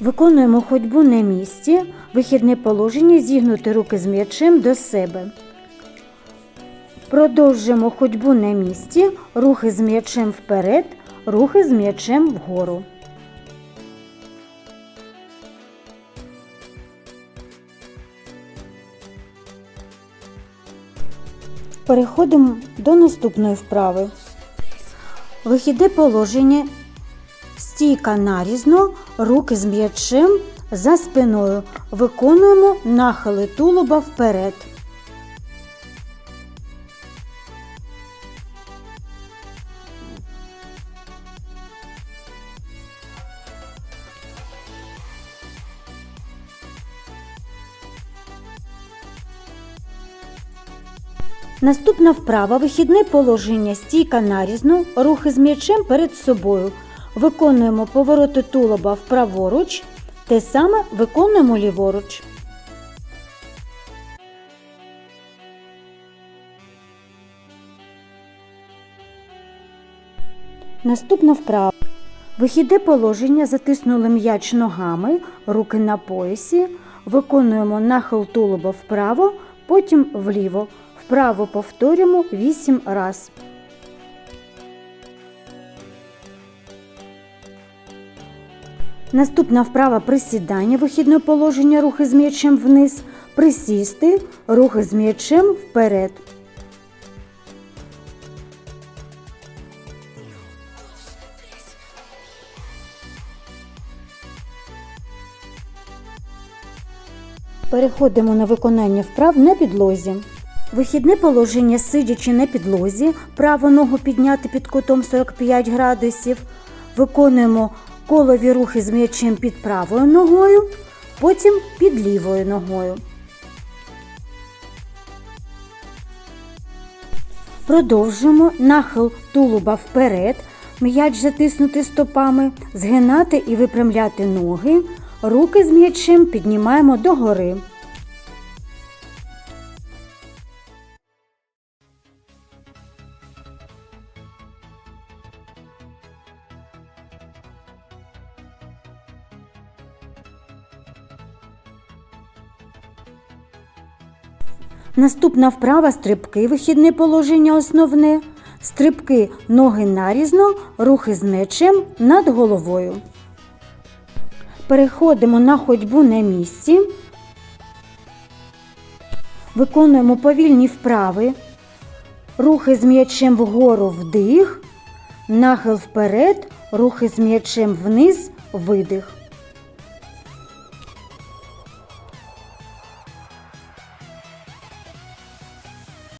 Виконуємо ходьбу на місці, вихідне положення зігнути руки з м'ячем до себе. Продовжуємо ходьбу на місці, рухи з м'ячем вперед, рухи з м'ячем вгору. Переходимо до наступної вправи. Вихідне положення, стійка нарізно, руки з м'ячем за спиною. Виконуємо нахили тулуба вперед. Наступна вправа вихідне положення стійка нарізно, рухи з м'ячем перед собою. Виконуємо повороти тулуба вправоруч, те саме виконуємо ліворуч. Наступна вправа. Вихідне положення затиснули м'яч ногами, руки на поясі. Виконуємо нахил тулуба вправо, потім вліво. Вправо повторюємо 8 раз. Наступна вправа присідання, вихідне положення, рухи з м'ячем вниз, присісти, рухи з м'ячем вперед. Переходимо на виконання вправ на підлозі. Вихідне положення, сидячи на підлозі, праву ногу підняти під кутом 45 градусів. Виконуємо колові рухи з м'ячем під правою ногою, потім під лівою ногою. Продовжуємо нахил тулуба вперед, м'яч затиснути стопами, згинати і випрямляти ноги, руки з м'ячем піднімаємо догори. Наступна вправа стрибки, вихідне положення основне. Стрибки ноги нарізно, рухи з м'ячем над головою. Переходимо на ходьбу на місці. Виконуємо повільні вправи. Рухи з м'ячем вгору вдих, нахил вперед, рухи з м'ячем вниз, видих.